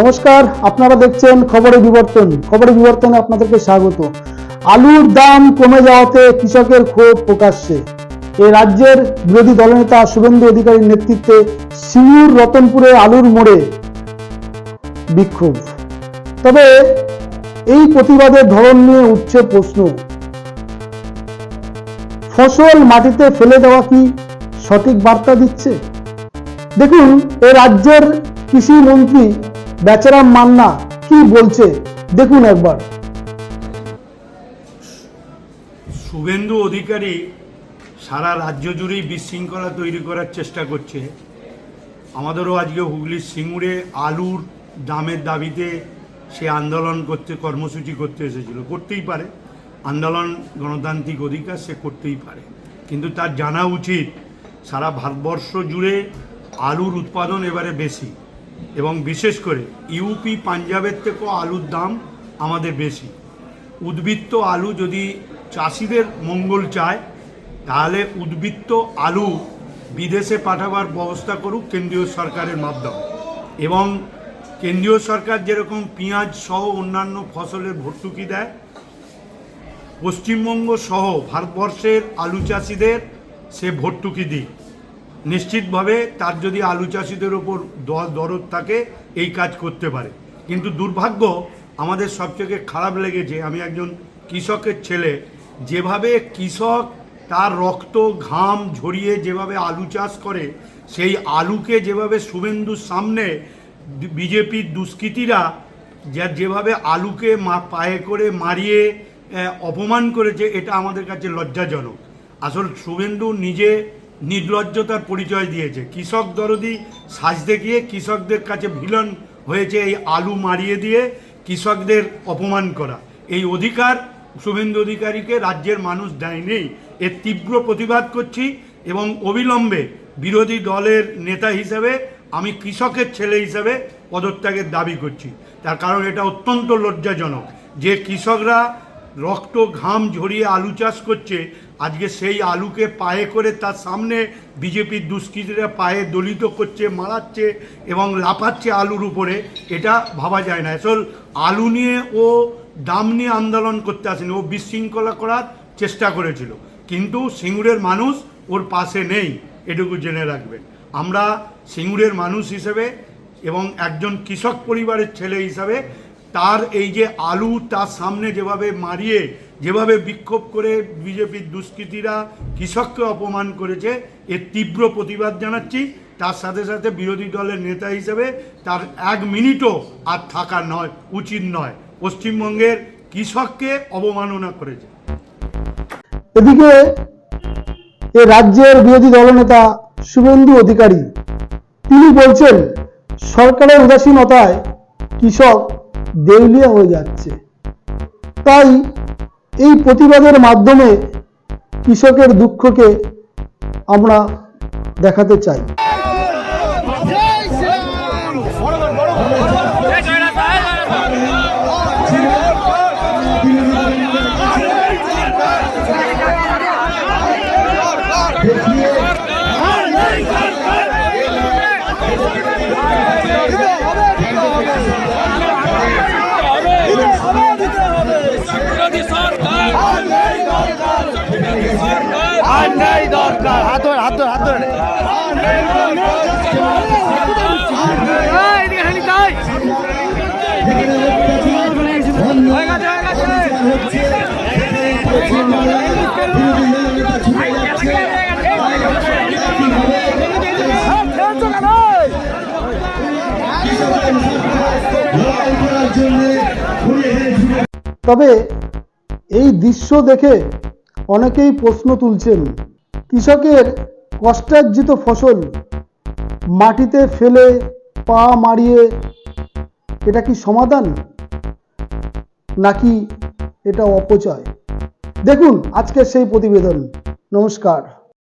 নমস্কার, আপনারা দেখছেন খবরে বিবর্তন। খবরে বিবর্তনে আপনাদেরকে স্বাগত। আলুর দাম কমে যাওয়াতে কৃষকের ক্ষোভ প্রকাশ্যে। এই রাজ্যের বিরোধী দলনেতা শুভেন্দু অধিকারীর নেতৃত্বে সিঙ্গুর রতনপুরে আলুর মোড়ে বিক্ষোভ। তবে এই প্রতিবাদের ধরন নিয়ে উঠছে প্রশ্ন। ফসল মাটিতে ফেলে দেওয়া কি সঠিক বার্তা দিচ্ছে? দেখুন, এ রাজ্যের কৃষি মন্ত্রী বেচারাম মান্না কি বলছে? দেখুন একবার। শুভেন্দু অধিকারী সারা রাজ্য জুড়েই বিশৃঙ্খলা তৈরি করার চেষ্টা করছে। আমাদেরও আজকে হুগলির সিঙ্গুরে আলুর দামের দাবিতে সে আন্দোলন করতে, কর্মসূচি করতে এসেছিল। করতেই পারে। আন্দোলন গণতান্ত্রিক অধিকার সে করতেই পারে। কিন্তু তার জানা উচিত, সারা ভারতবর্ষ জুড়ে আলুর উৎপাদন এবারে বেশি এবং বিশেষ করে ইউপি পাঞ্জাবের থেকেও আলুর দাম আমাদের বেশি। উদ্বৃত্ত আলু যদি চাষিদের মঙ্গল চায়, তাহলে উদ্বৃত্ত আলু বিদেশে পাঠাবার ব্যবস্থা করুক কেন্দ্রীয় সরকারের মাধ্যমে। এবং কেন্দ্রীয় সরকার যেরকম পেঁয়াজ সহ অন্যান্য ফসলের ভর্তুকি দেয়, পশ্চিমবঙ্গ সহ ভারতবর্ষের আলু চাষিদের সে ভর্তুকি দিক। নিশ্চিতভাবে তার যদি আলু চাষিদের ওপর দরদ থাকে, এই কাজ করতে পারে। কিন্তু দুর্ভাগ্য, আমাদের সবথেকে খারাপ লেগেছে, আমি একজন কৃষকের ছেলে, যেভাবে কৃষক তার রক্ত, ঘাম ঝরিয়ে যেভাবে আলু চাষ করে, সেই আলুকে যেভাবে শুভেন্দুর সামনে বিজেপির দুষ্কৃতীরা যা যেভাবে আলুকে মা পায়ে করে মারিয়ে অপমান করেছে, এটা আমাদের কাছে লজ্জাজনক। আসল শুভেন্দু নিজে নির্লজ্জতার পরিচয় দিয়েছে। কৃষক দরদি সাজতে গিয়ে কৃষকদের কাছে ভিলন হয়েছে এই আলু মারিয়ে দিয়ে কৃষকদের অপমান করা। এই অধিকার শুভেন্দু অধিকারীকে রাজ্যের মানুষ দেয়নি। এর তীব্র প্রতিবাদ করছি এবং অবিলম্বে বিরোধী দলের নেতা হিসেবে, আমি কৃষকের ছেলে হিসেবে পদত্যাগের দাবি করছি। তার কারণ এটা অত্যন্ত লজ্জাজনক যে কৃষকরা রক্ত ঘাম ঝরিয়ে আলু চাষ করছে। আজকে সেই আলুকে পায়ে করে তার সামনে বিজেপির দুষ্কৃতীরা পায়ে দলিত করছে, মারাচ্ছে এবং লাফাচ্ছে আলুর উপরে। এটা ভাবা যায় না। আসল আলু নিয়ে ও দাম নিয়ে আন্দোলন করতে আসেনি। ও বিশৃঙ্খলা করার চেষ্টা করেছিল। কিন্তু সিঙ্গুরের মানুষ ওর পাশে নেই, এটুকু জেনে রাখবেন আমরা সিঙ্গুরের মানুষ হিসেবে এবং একজন কৃষক পরিবারের ছেলে হিসাবে তার এই যে আলু তার সামনে যেভাবে মারিয়ে, যেভাবে বিক্ষোভ করে বিজেপির দুষ্কৃতীরা কৃষককে অপমান করেছে, এর তীব্র প্রতিবাদ জানাচ্ছি। তার সাথে সাথে বিরোধী দলের নেতা হিসেবে তার এক মিনিটও আর থাকা নয়, উচিত নয়। পশ্চিমবঙ্গের কৃষককে অবমাননা করেছে। এদিকে এ রাজ্যের বিরোধী দলনেতা শুভেন্দু অধিকারী, তিনি বলছেন, সরকারের উদাসীনতায় কৃষক দেউলিয়া হয়ে যাচ্ছে। তাই এই প্রতিবাদের মাধ্যমে কৃষকের দুঃখকে আমরা দেখাতে চাই। তবে এই দৃশ্য দেখে অনেকেই প্রশ্ন তুলছেন কৃষকের কষ্টার্জিত ফসল মাটিতে ফেলে পা মারিয়ে, এটা কি সমাধান? নাকি এটা অপচয়? দেখুন আজকের সেই প্রতিবেদন। নমস্কার।